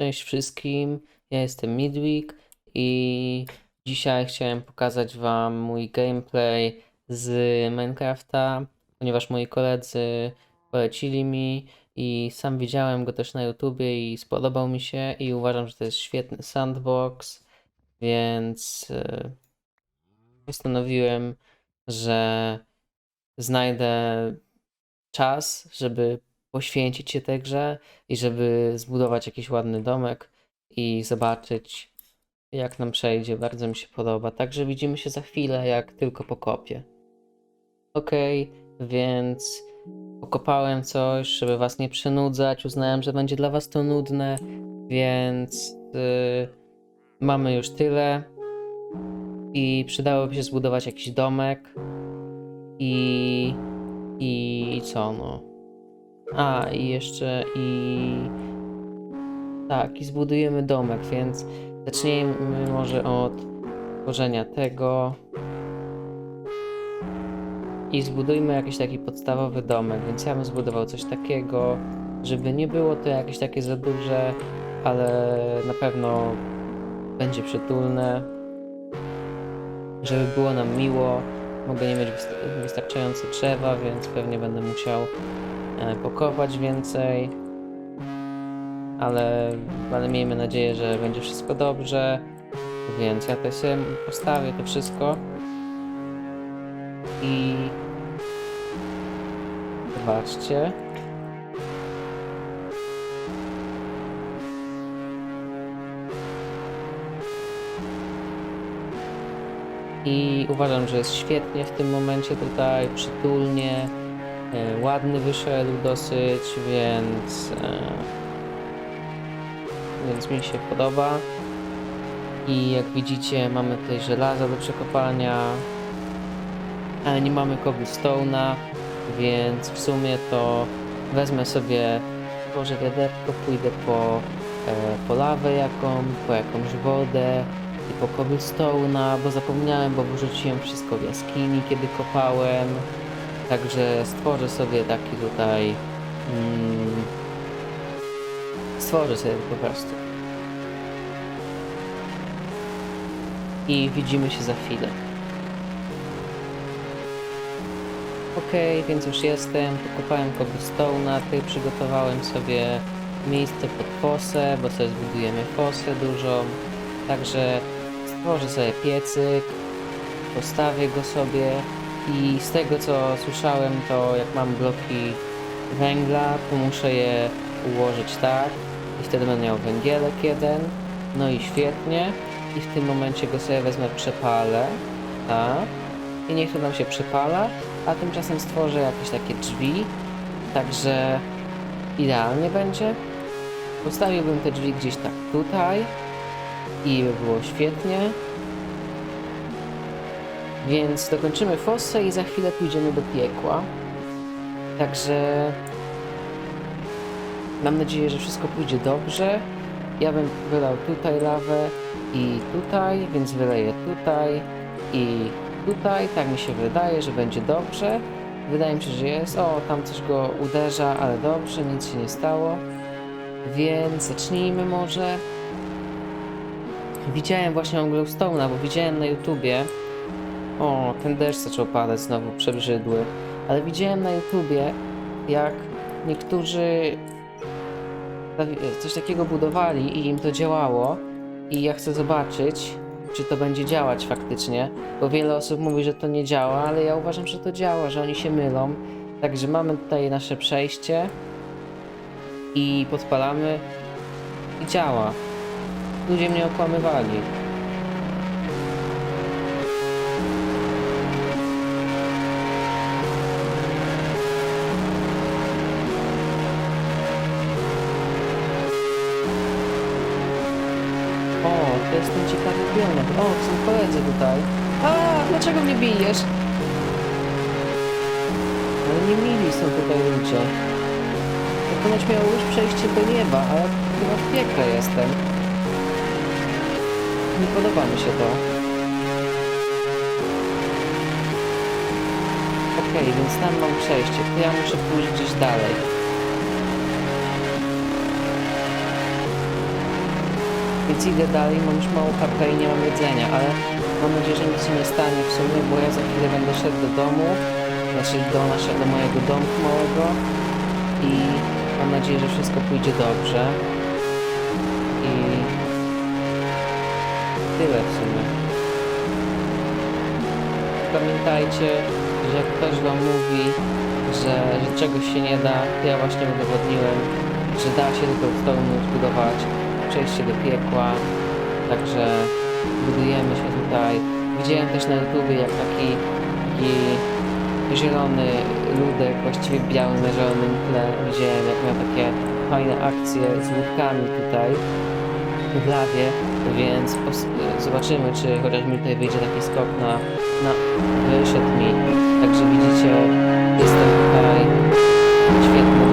Cześć wszystkim, ja jestem Midweek i dzisiaj chciałem pokazać Wam mój gameplay z Minecrafta, ponieważ moi koledzy polecili mi i sam widziałem go też na YouTubie i spodobał mi się i uważam, że to jest świetny sandbox, więc e, postanowiłem, że znajdę czas, żeby poświęcić się tej grze i żeby zbudować jakiś ładny domek i zobaczyć, jak nam przejdzie. Bardzo mi się podoba. Także widzimy się za chwilę, jak tylko pokopię. Okej, więc pokopałem coś, żeby was nie przynudzać. Uznałem, że będzie dla was to nudne, więc y, mamy już tyle. I przydałoby się zbudować jakiś domek. I. I co no? A, i jeszcze i. Tak, i zbudujemy domek, więc zacznijmy może od tworzenia tego. I zbudujmy jakiś taki podstawowy domek, więc ja bym zbudował coś takiego, żeby nie było to jakieś takie za duże, ale na pewno będzie przytulne, żeby było nam miło. Mogę nie mieć wysta- wystarczająco drzewa, więc pewnie będę musiał e, pokopać więcej. Ale, ale miejmy nadzieję, że będzie wszystko dobrze. Więc ja tutaj sobie postawię to wszystko. I zobaczcie. I uważam, że jest świetnie w tym momencie tutaj, przytulnie. E, ładny wyszedł dosyć, więc, e, więc mi się podoba. I jak widzicie, mamy tutaj żelazo do przekopania, ale nie mamy cobblestone'a, więc w sumie to wezmę sobie, może wiaderko, pójdę po, e, po lawę jaką, po jakąś wodę i po cobblestone'a, bo zapomniałem, bo wyrzuciłem wszystko w jaskini, kiedy kopałem. Także stworzę sobie taki tutaj. Mm, stworzę sobie po prostu. I widzimy się za chwilę. Okej, więc już jestem. Pokopałem cobblestone'a, tutaj przygotowałem sobie miejsce pod fosę, bo sobie zbudujemy fosę dużą. Także stworzę sobie piecyk, postawię go sobie i z tego co słyszałem, to jak mam bloki węgla, to muszę je ułożyć tak i wtedy będę miał węgielek jeden. No i świetnie. I w tym momencie go sobie wezmę, przepalę. Tak. I niech to nam się przepala, a tymczasem stworzę jakieś takie drzwi. Także idealnie będzie. Postawiłbym te drzwi gdzieś tak tutaj i by było świetnie. Więc dokończymy fossę i za chwilę pójdziemy do piekła. Także mam nadzieję, że wszystko pójdzie dobrze. Ja bym wylał tutaj lawę i tutaj, więc wyleję tutaj i tutaj. Tak mi się wydaje, że będzie dobrze. Wydaje mi się, że jest. O, tam coś go uderza, ale dobrze, nic się nie stało. Więc zacznijmy może. Widziałem właśnie Glowstone'a, bo widziałem na YouTubie. O, ten deszcz zaczął padać znowu, przebrzydły. Ale widziałem na YouTubie, jak niektórzy coś takiego budowali i im to działało. I ja chcę zobaczyć, czy to będzie działać faktycznie, bo wiele osób mówi, że to nie działa, ale ja uważam, że to działa, że oni się mylą. Także mamy tutaj nasze przejście i podpalamy i działa. Ludzie mnie okłamywali. O, to jest ten ciekawy pionek. O, są koledzy tutaj. A, dlaczego mnie bijesz? Ale nie mili są tutaj ludzie. Ponoć miało już przejście do nieba, a ja chyba w piekle jestem. Nie podoba mi się to. Okej, więc tam mam przejście, to ja muszę pójść gdzieś dalej. Więc idę dalej, mam już mało HP i nie mam jedzenia, ale mam nadzieję, że nic się nie stanie w sumie, bo ja za chwilę będę szedł do domu, znaczy do naszego mojego domku małego i mam nadzieję, że wszystko pójdzie dobrze. I tyle w sumie. Pamiętajcie, że jak ktoś wam mówi, że, że czegoś się nie da, to ja właśnie udowodniłem, że da się tylko w 100 minut zbudować przejście do piekła. Także budujemy się tutaj. Widziałem też na YouTubie, jak taki, taki zielony ludek, właściwie biały na zielonym tle. Widziałem, jak miał takie fajne akcje z łódkami tutaj w lawie, więc zobaczymy, czy chociaż mi tutaj wyjdzie taki skok na, na wyszedł mi. Także widzicie, jestem tutaj. Świetnie